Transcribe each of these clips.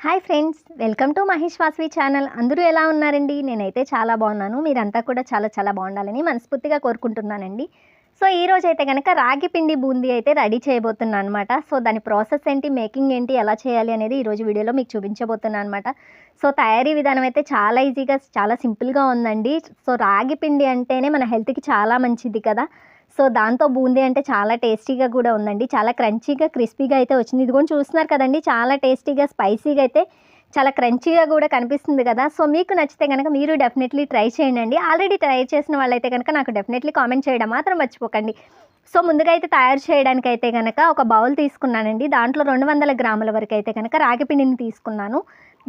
Hi friends welcome to Mahesh Vasavi channel. అందరూ ఎలా ఉన్నారండి? నేనైతే చాలా బాగున్నాను. మీరంతా కూడా చాలా చాలా బాగుండాలని మనస్ఫూర్తిగా కోరుకుంటున్నానండి. సో ఈ రోజు అయితే కనుక రాగి పిండి బూందీ అయితే రెడీ చేయబోతున్నాను అనమాట సో దాని ప్రాసెస్ ఏంటి మేకింగ్ ఏంటి ఎలా చేయాలి అనేది ఈరోజు వీడియోలో మీకు చూపించబోతున్నాను అనమాట సో తయారీ విధానం అయితే చాలా ఈజీగా చాలా సింపుల్గా ఉందండి. సో రాగి పిండి అంటేనే మన హెల్త్కి చాలా మంచిది కదా. సో దాంతో బూందీ అంటే చాలా టేస్టీగా కూడా ఉందండి. చాలా క్రంచీగా క్రిస్పీగా అయితే వచ్చింది. ఇది కూడా చూస్తున్నారు కదండి చాలా టేస్టీగా స్పైసీగా అయితే చాలా క్రంచీగా కూడా కనిపిస్తుంది కదా. సో మీకు నచ్చితే కనుక మీరు డెఫినెట్లీ ట్రై చేయండి. ఆల్రెడీ ట్రై చేసిన వాళ్ళైతే కనుక నాకు డెఫినెట్లీ కామెంట్ చేయడం మాత్రం మర్చిపోకండి. సో ముందుగా అయితే తయారు చేయడానికి అయితే కనుక ఒక బౌల్ తీసుకున్నానండి. దాంట్లో రెండు వందల గ్రాముల వరకు అయితే కనుక రాగిపిండిని తీసుకున్నాను.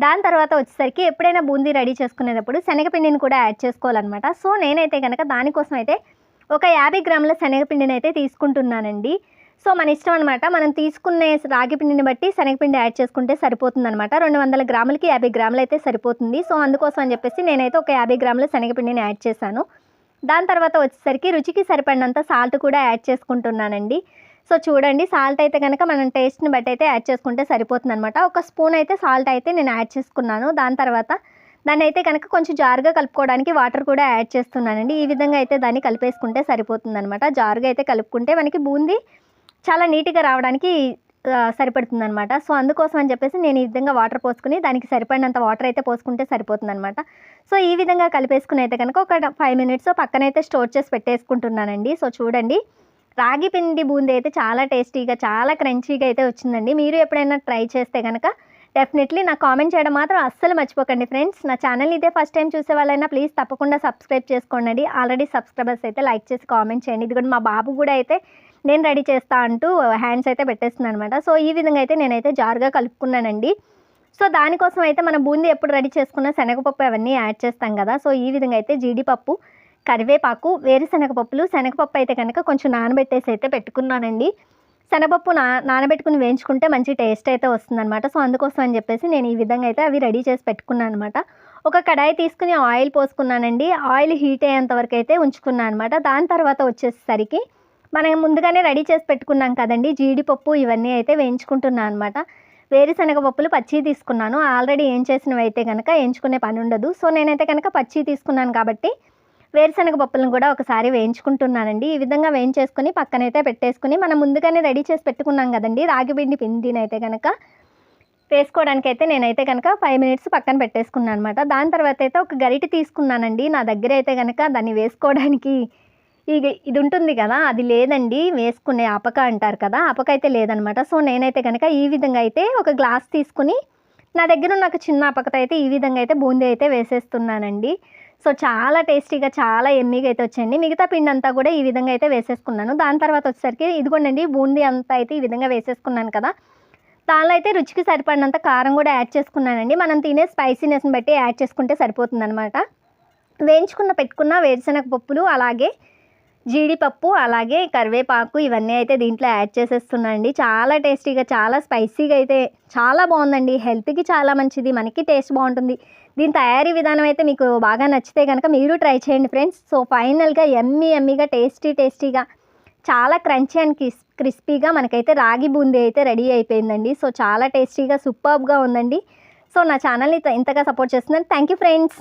దాని తర్వాత వచ్చేసరికి ఎప్పుడైనా బూందీ రెడీ చేసుకునేటప్పుడు శనగపిండిని కూడా యాడ్ చేసుకోవాలన్నమాట. సో నేనైతే కనుక దానికోసం అయితే ఒక యాభై గ్రాముల శనగపిండిని అయితే తీసుకుంటున్నానండి. సో మన ఇష్టం అనమాట మనం తీసుకునే రాగి పిండిని బట్టి శనగపిండి యాడ్ చేసుకుంటే సరిపోతుంది అనమాట రెండు వందల గ్రాములకి యాభై గ్రాములు అయితే సరిపోతుంది. సో అందుకోసం అని చెప్పేసి నేనైతే ఒక యాభై గ్రాముల శనగపిండిని యాడ్ చేశాను. దాని తర్వాత వచ్చేసరికి రుచికి సరిపడినంత సాల్ట్ కూడా యాడ్ చేసుకుంటున్నానండి. సో చూడండి సాల్ట్ అయితే కనుక మనం టేస్ట్ని బట్టి అయితే యాడ్ చేసుకుంటే సరిపోతుంది అనమాట ఒక స్పూన్ అయితే సాల్ట్ అయితే నేను యాడ్ చేసుకున్నాను. దాని తర్వాత దాన్ని అయితే కనుక కొంచెం జారుగా కలుపుకోవడానికి వాటర్ కూడా యాడ్ చేస్తున్నానండి. ఈ విధంగా అయితే దాన్ని కలిపేసుకుంటే సరిపోతుంది అనమాట జారుగా అయితే కలుపుకుంటే మనకి బూందీ చాలా నీట్గా రావడానికి సరిపడుతుంది అనమాట సో అందుకోసం అని చెప్పేసి నేను ఈ విధంగా వాటర్ పోసుకుని దానికి సరిపడినంత వాటర్ అయితే పోసుకుంటే సరిపోతుంది అనమాట సో ఈ విధంగా కలిపేసుకుని అయితే కనుక ఒక ఫైవ్ మినిట్స్ పక్కనైతే స్టోర్ చేసి పెట్టేసుకుంటున్నానండి. సో చూడండి. రాగి పిండి బూందీ అయితే చాలా టేస్టీగా చాలా క్రంచీగా అయితే వచ్చిందండి. మీరు ఎప్పుడైనా ట్రై చేస్తే కనుక డెఫినెట్లీ నా కామెంట్ చేయడం మాత్రం అస్సలు మర్చిపోకండి ఫ్రెండ్స్ నా ఛానల్ ఇదే ఫస్ట్ టైం చూసే వాళ్ళైనా ప్లీజ్ తప్పకుండా సబ్స్క్రైబ్ చేసుకోండి. ఆల్రెడీ సబ్స్క్రైబర్స్ అయితే లైక్ చేసి కామెంట్ చేయండి. ఇది కూడా మా బాబు కూడా అయితే నేను రెడీ చేస్తా అంటూ హ్యాండ్స్ అయితే పెట్టేస్తున్నాను అనమాట సో ఈ విధంగా అయితే నేనైతే జారుగా కలుపుకున్నానండి. సో దానికోసం అయితే మనం బూందీ ఎప్పుడు రెడీ చేసుకున్న శనగపప్పు అవన్నీ యాడ్ చేస్తాం కదా. సో ఈ విధంగా అయితే జీడిపప్పు కరివేపాకు వేరుశనగపప్పులు శనగపప్పు అయితే కనుక కొంచెం నానబెట్టేసి అయితే పెట్టుకున్నానండి. శనగపప్పు నా నానబెట్టుకుని వేయించుకుంటే మంచి టేస్ట్ అయితే వస్తుందన్నమాట. సో అందుకోసం అని చెప్పేసి నేను ఈ విధంగా అయితే అవి రెడీ చేసి పెట్టుకున్నాను అనమాట ఒక కడాయి తీసుకుని ఆయిల్ పోసుకున్నానండి. ఆయిల్ హీట్ అయ్యేంత వరకు అయితే ఉంచుకున్నాను అనమాట దాని తర్వాత వచ్చేసరికి మనం ముందుగానే రెడీ చేసి పెట్టుకున్నాం కదండి. జీడిపప్పు ఇవన్నీ అయితే వేయించుకుంటున్నాను అనమాట వేరుశనగ పప్పులు పచ్చి తీసుకున్నాను. ఆల్రెడీ ఏం చేసినవి అయితే కనుక వేయించుకునే పని ఉండదు. సో నేనైతే కనుక పచ్చి తీసుకున్నాను కాబట్టి వేరుశనగ పప్పులను కూడా ఒకసారి వేయించుకుంటున్నానండి. ఈ విధంగా వేయించేసుకుని పక్కనైతే పెట్టేసుకుని మనం ముందుగానే రెడీ చేసి పెట్టుకున్నాం కదండి రాగి పిండి పిండిని అయితే కనుక వేసుకోవడానికి అయితే నేనైతే కనుక ఫైవ్ మినిట్స్ పక్కన పెట్టేసుకున్నాను అనమాట దాని తర్వాత అయితే ఒక గరిటె తీసుకున్నానండి. నా దగ్గర అయితే కనుక దాన్ని వేసుకోవడానికి ఇది ఇది ఉంటుంది కదా అది లేదండి. వేసుకునే అపక అంటారు కదా అపక అయితే లేదనమాట సో నేనైతే కనుక ఈ విధంగా అయితే ఒక గ్లాస్ తీసుకుని నా దగ్గర ఉన్న ఒక చిన్న అపకత అయితే ఈ విధంగా అయితే బూందీ అయితే వేసేస్తున్నానండి. సో చాలా టేస్టీగా చాలా ఎమ్మీగా అయితే వచ్చాయండి. మిగతా పిండి అంతా కూడా ఈ విధంగా అయితే వేసేసుకున్నాను. దాని తర్వాత వచ్చేసరికి ఇదిగోండి బూందీ అంతా అయితే ఈ విధంగా వేసేసుకున్నాను కదా. దానిలో అయితే రుచికి సరిపడినంత కారం కూడా యాడ్ చేసుకున్నానండి. మనం తినే స్పైసీనెస్ని బట్టి యాడ్ చేసుకుంటే సరిపోతుంది అనమాట వేయించుకున్న పెట్టుకున్న వేరుశనగ పప్పులు అలాగే జీడిపప్పు అలాగే కరివేపాకు ఇవన్నీ అయితే దీంట్లో యాడ్ చేసేస్తున్నాండి చాలా టేస్టీగా చాలా స్పైసీగా అయితే చాలా బాగుందండి. హెల్త్కి చాలా మంచిది మనకి టేస్ట్ బాగుంటుంది. దీని తయారీ విధానం అయితే మీకు బాగా నచ్చితే కనుక మీరు ట్రై చేయండి ఫ్రెండ్స్. సో ఫైనల్గా ఎమ్మీ ఎమ్మీగా టేస్టీ టేస్టీగా చాలా క్రంచీ అండ్ క్రిస్ క్రిస్పీగా మనకైతే రాగి బూందీ అయితే రెడీ అయిపోయిందండి. సో చాలా టేస్టీగా సూపర్గా ఉందండి. సో నా ఛానల్ని ఇంతగా సపోర్ట్ చేస్తున్నాను థ్యాంక్ యూ ఫ్రెండ్స్.